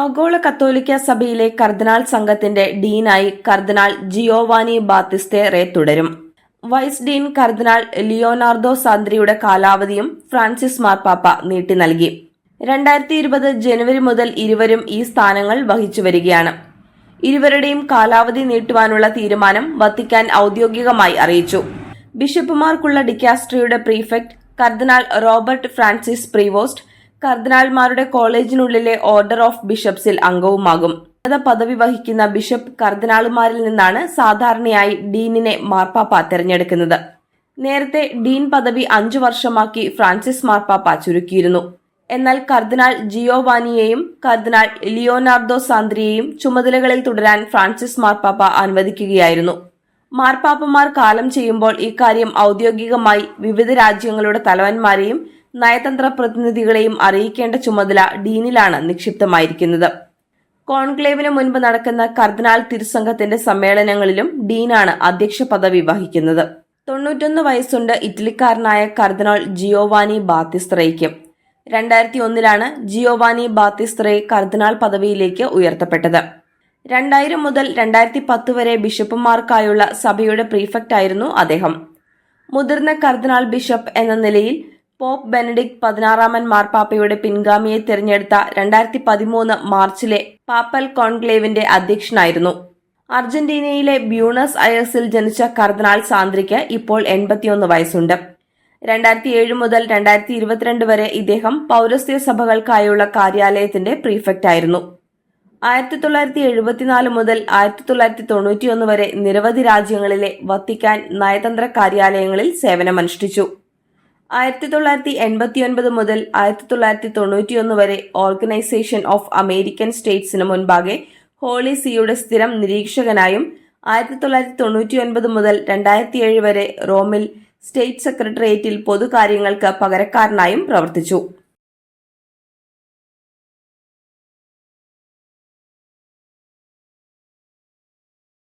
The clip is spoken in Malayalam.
ആഗോള കത്തോലിക്ക സഭയിലെ കർദിനാൾ സംഘത്തിന്റെ ഡീനായി കർദിനാൾ ജിയോവാനി ബാത്തിസ്തേറെ തുടരും. വൈസ് ഡീൻ കർദിനാൾ ലിയോനാർഡോ സാന്ദ്രിയുടെ കാലാവധിയും ഫ്രാൻസിസ് മാർപ്പാപ്പ നീട്ടി നൽകി. രണ്ടായിരത്തി ഇരുപത് ജനുവരി മുതൽ ഇരുവരും ഈ സ്ഥാനങ്ങൾ വഹിച്ചു വരികയാണ് ഇരുവരുടെയും കാലാവധി നീട്ടുവാനുള്ള തീരുമാനം വത്തിക്കാൻ ഔദ്യോഗികമായി അറിയിച്ചു. ബിഷപ്പുമാർക്കുള്ള ഡിക്കാസ്ട്രിയുടെ പ്രീഫെക്ട് കർദിനാൾ റോബർട്ട് ഫ്രാൻസിസ് പ്രീവോസ്റ്റ് കർദിനാൾമാരുടെ കോളേജിനുള്ളിലെ ഓർഡർ ഓഫ് ബിഷപ്സിൽ അംഗവുമാകും. ഉന്നത പദവി വഹിക്കുന്ന ബിഷപ്പ് കർദിനാളുമാരിൽ നിന്നാണ് സാധാരണയായി ഡീനിനെ മാർപ്പാപ്പ തെരഞ്ഞെടുക്കുന്നത്. നേരത്തെ ഡീൻ പദവി അഞ്ചു വർഷമാക്കി ഫ്രാൻസിസ് മാർപ്പാപ്പ ചുരുക്കിയിരുന്നു. എന്നാൽ കർദിനാൾ ജിയോവാനിയെയും കർദിനാൾ ലിയോനാർഡോ സാന്ദ്രിയെയും ചുമതലകളിൽ തുടരാൻ ഫ്രാൻസിസ് മാർപ്പാപ്പ അനുവദിക്കുകയായിരുന്നു. മാർപ്പാപ്പമാർ കാലം ചെയ്യുമ്പോൾ ഇക്കാര്യം ഔദ്യോഗികമായി വിവിധ രാജ്യങ്ങളുടെ തലവന്മാരെയും നയതന്ത്ര പ്രതിനിധികളെയും അറിയിക്കേണ്ട ചുമതല ഡീനിലാണ് നിക്ഷിപ്തമായിരിക്കുന്നത്. കോൺക്ലേവിന് മുൻപ് നടക്കുന്ന കർദിനാൾ തിരുസംഘത്തിന്റെ സമ്മേളനങ്ങളിലും ഡീനാണ് അധ്യക്ഷ പദവി വഹിക്കുന്നത്. തൊണ്ണൂറ്റൊന്ന് വയസ്സുണ്ട് ഇറ്റലിക്കാരനായ കർദിനാൾ ജിയോവാനി ബാത്തിസ്ത്രയ്ക്ക്. രണ്ടായിരത്തി ഒന്നിലാണ് ജിയോവാനി ബാത്തിസ്ത്രയെ കർദിനാൾ പദവിയിലേക്ക് ഉയർത്തപ്പെട്ടത്. രണ്ടായിരം മുതൽ രണ്ടായിരത്തി പത്ത് വരെ ബിഷപ്പുമാർക്കായുള്ള സഭയുടെ പ്രീഫക്റ്റായിരുന്നു അദ്ദേഹം. മുതിർന്ന കർദിനാൾ ബിഷപ്പ് എന്ന നിലയിൽ പോപ്പ് ബെനഡിക്ട് പതിനാറാമൻ മാർപ്പാപ്പയുടെ പിൻഗാമിയെ തിരഞ്ഞെടുത്ത രണ്ടായിരത്തി പതിമൂന്ന് മാർച്ചിലെ പാപ്പൽ കോൺക്ലേവിന്റെ അധ്യക്ഷനായിരുന്നു. അർജന്റീനയിലെ ബ്യൂണസ് അയേഴ്സിൽ ജനിച്ച കർദിനാൾ സാന്ദ്രിക്ക് ഇപ്പോൾ എൺപത്തിയൊന്ന് വയസ്സുണ്ട്. രണ്ടായിരത്തി ഏഴ് മുതൽ രണ്ടായിരത്തി ഇരുപത്തിരണ്ട് വരെ ഇദ്ദേഹം പൗരസ്ത്യ സഭകൾക്കായുള്ള കാര്യാലയത്തിന്റെ പ്രീഫെക്റ്റ് ആയിരുന്നു. ആയിരത്തി തൊള്ളായിരത്തി എഴുപത്തിനാല് മുതൽ ആയിരത്തി തൊള്ളായിരത്തി തൊണ്ണൂറ്റിയൊന്ന് വരെ നിരവധി രാജ്യങ്ങളിലെ വത്തിക്കാൻ നയതന്ത്ര കാര്യാലയങ്ങളിൽ സേവനമനുഷ്ഠിച്ചു. ആയിരത്തി തൊള്ളായിരത്തി എൺപത്തി ഒൻപത് മുതൽ ആയിരത്തി തൊള്ളായിരത്തി തൊണ്ണൂറ്റിയൊന്ന് വരെ ഓർഗനൈസേഷൻ ഓഫ് അമേരിക്കൻ സ്റ്റേറ്റ്സിന് മുൻപാകെ ഹോളി സിയുടെ സ്ഥിരം നിരീക്ഷകനായും ആയിരത്തി തൊള്ളായിരത്തി തൊണ്ണൂറ്റി ഒൻപത് മുതൽ രണ്ടായിരത്തി ഏഴ് വരെ റോമിൽ സ്റ്റേറ്റ് സെക്രട്ടേറിയറ്റിൽ പൊതുകാര്യങ്ങൾക്ക് പകരക്കാരനായും പ്രവർത്തിച്ചു.